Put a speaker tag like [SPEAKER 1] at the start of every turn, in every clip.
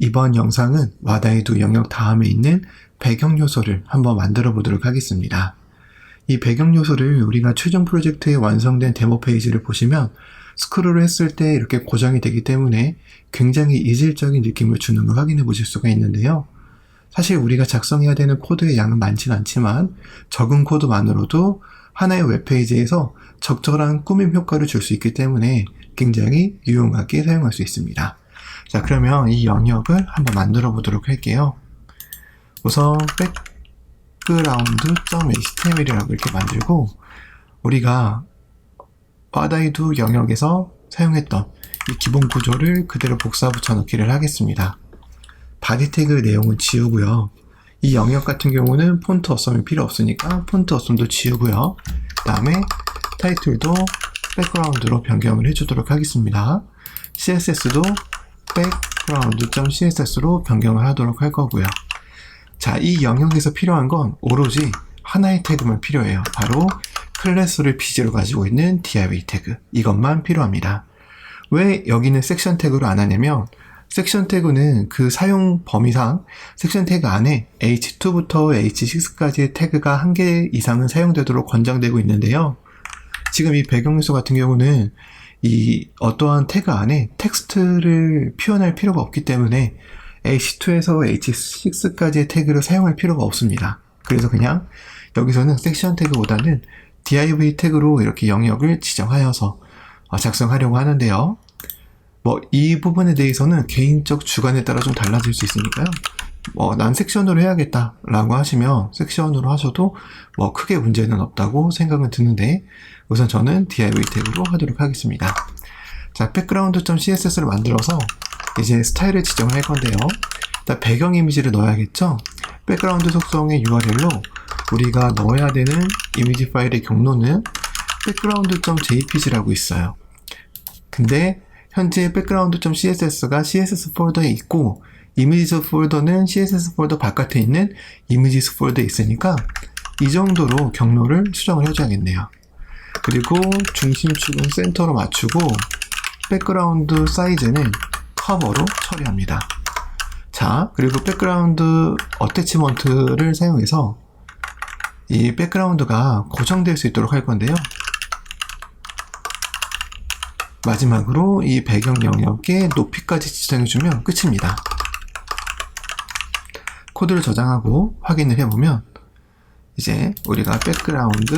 [SPEAKER 1] 이번 영상은 와다이도 영역 다음에 있는 배경 요소를 한번 만들어 보도록 하겠습니다. 이 배경 요소를 우리가 최종 프로젝트에 완성된 데모 페이지를 보시면 스크롤을 했을 때 이렇게 고정이 되기 때문에 굉장히 이질적인 느낌을 주는 걸 확인해 보실 수가 있는데요. 사실 우리가 작성해야 되는 코드의 양은 많진 않지만 적은 코드만으로도 하나의 웹페이지에서 적절한 꾸밈 효과를 줄 수 있기 때문에 굉장히 유용하게 사용할 수 있습니다. 자, 그러면 이 영역을 한번 만들어 보도록 할게요. 우선 background.html이라고 이렇게 만들고 우리가 와다이도 영역에서 사용했던 이 기본 구조를 그대로 복사 붙여넣기를 하겠습니다. 바디 태그 내용은 지우고요. 이 영역 같은 경우는 폰트 어썸이 필요 없으니까 폰트 어썸도 지우고요. 그 다음에 타이틀도 백그라운드로 변경을 해주도록 하겠습니다. CSS도 background.css로 변경을 하도록 할 거고요. 자, 이 영역에서 필요한 건 오로지 하나의 태그만 필요해요. 바로 클래스를 비지로 가지고 있는 div 태그. 이것만 필요합니다. 왜 여기는 섹션 태그로 안 하냐면 섹션 태그는 그 사용 범위상 섹션 태그 안에 h2부터 h6까지의 태그가 한 개 이상은 사용되도록 권장되고 있는데요. 지금 이 배경 요소 같은 경우는 이 어떠한 태그 안에 텍스트를 표현할 필요가 없기 때문에 h2에서 h6까지의 태그를 사용할 필요가 없습니다. 그래서 그냥 여기서는 섹션 태그보다는 div 태그로 이렇게 영역을 지정하여서 어, 작성하려고 하는데요. 뭐 이 부분에 대해서는 개인적 주관에 따라 좀 달라질 수 있으니까요. 뭐 난 섹션으로 해야겠다 라고 하시면 섹션으로 하셔도 뭐 크게 문제는 없다고 생각은 드는데 우선 저는 div 태그로 하도록 하겠습니다. 자, background.css를 만들어서 이제 스타일을 지정을 할 건데요. 일단 배경 이미지를 넣어야겠죠? 백그라운드 속성의 URL로 우리가 넣어야 되는 이미지 파일의 경로는 background.jpg라고 있어요. 근데 현재 background.css가 css 폴더에 있고 이미지스 폴더는 css 폴더 바깥에 있는 이미지스 폴더에 있으니까 이 정도로 경로를 수정을 해줘야겠네요. 그리고 중심축은 센터로 맞추고 백그라운드 사이즈는 커버로 처리합니다. 자, 그리고 백그라운드 어태치먼트를 사용해서 이 백그라운드가 고정될 수 있도록 할 건데요. 마지막으로 이 배경 영역의 높이까지 지정해주면 끝입니다. 코드를 저장하고 확인을 해보면 이제 우리가 백그라운드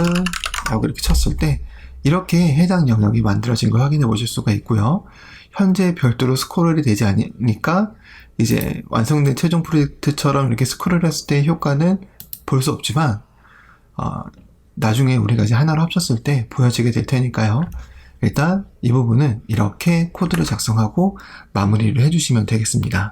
[SPEAKER 1] 라고 이렇게 쳤을 때 이렇게 해당 영역이 만들어진 걸 확인해 보실 수가 있고요. 현재 별도로 스크롤이 되지 않으니까 이제 완성된 최종 프로젝트처럼 이렇게 스크롤 했을 때 효과는 볼 수 없지만 어, 나중에 우리가 이제 하나로 합쳤을 때 보여지게 될 테니까요. 일단 이 부분은 이렇게 코드를 작성하고 마무리를 해주시면 되겠습니다.